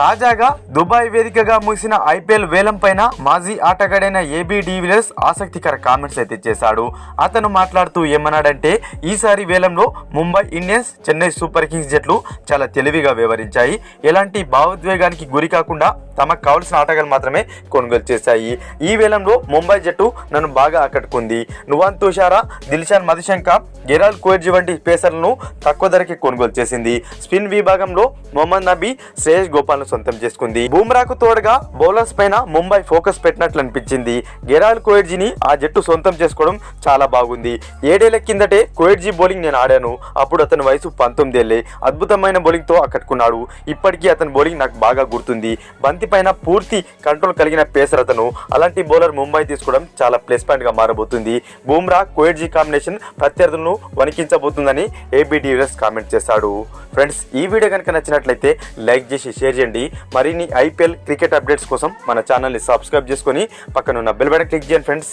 తాజాగా దుబాయ్ వేదికగా ముగిసిన ఐపీఎల్ వేలం పైన మాజీ ఆటగాడైన ఏబీ డివిలియర్స్ ఆసక్తికర కామెంట్స్ అయితే చేశాడు. అతను మాట్లాడుతూ ఏమన్నాడంటే ఈసారి వేలంలో Mumbai Indians Chennai super kings జట్లు చాలా తెలివిగా వ్యవహరించాయి. ఎలాంటి భావోద్వేగానికి గురి కాకుండా తమకు కావలసిన ఆటగాళ్ళు మాత్రమే కొనుగోలు చేశాయి. ఈ వేలంలో ముంబై జట్టు నన్ను బాగా ఆకట్టుకుంది. నువాన్ తుషారా దిల్షాన్ మధుశంక గెరాల్ కోర్జీ వంటి పేసర్లను తక్కువ ధరకే కొనుగోలు చేసింది. స్పిన్ విభాగంలో మొహమ్మద్ నబీ శ్రేయస్ గోపాల్ను సొంతం చేసుకుంది. బూమ్రాకు తోడుగా బౌలర్స్ పైన ముంబై ఫోకస్ పెట్టినట్లు అనిపించింది. గెరాల్ కోయర్జీని ఆ జట్టు సొంతం చేసుకోవడం చాలా బాగుంది. ఏడేళ్ళ కిందటే కోయర్జీ బౌలింగ్ నేను ఆడాను. అప్పుడు అతని వయసు పంతొమ్మిదేళ్ళే. అద్భుతమైన బౌలింగ్తో ఆకట్టుకున్నాడు. ఇప్పటికీ అతని బౌలింగ్ నాకు బాగా గుర్తుంది. బంతి పైన పూర్తి కంట్రోల్ కలిగిన పేసర్ అతను. అలాంటి బౌలర్ ముంబై తీసుకోవడం చాలా ప్లస్ పాయింట్గా మారబోతుంది. బూమ్రా కోయిడ్జీ కాంబినేషన్ ప్రత్యర్థులను వణికించబోతుందని ఏబీ కామెంట్ చేశాడు. ఫ్రెండ్స్ ఈ వీడియో కనుక నచ్చినట్లయితే లైక్ చేసి షేర్ చేయండి. మరిన్ని ఐపీఎల్ క్రికెట్ అప్డేట్స్ కోసం మన ఛానల్ని సబ్స్క్రైబ్ చేసుకొని పక్కనున్న బెల్ బటన్ క్లిక్ చేయండి ఫ్రెండ్స్.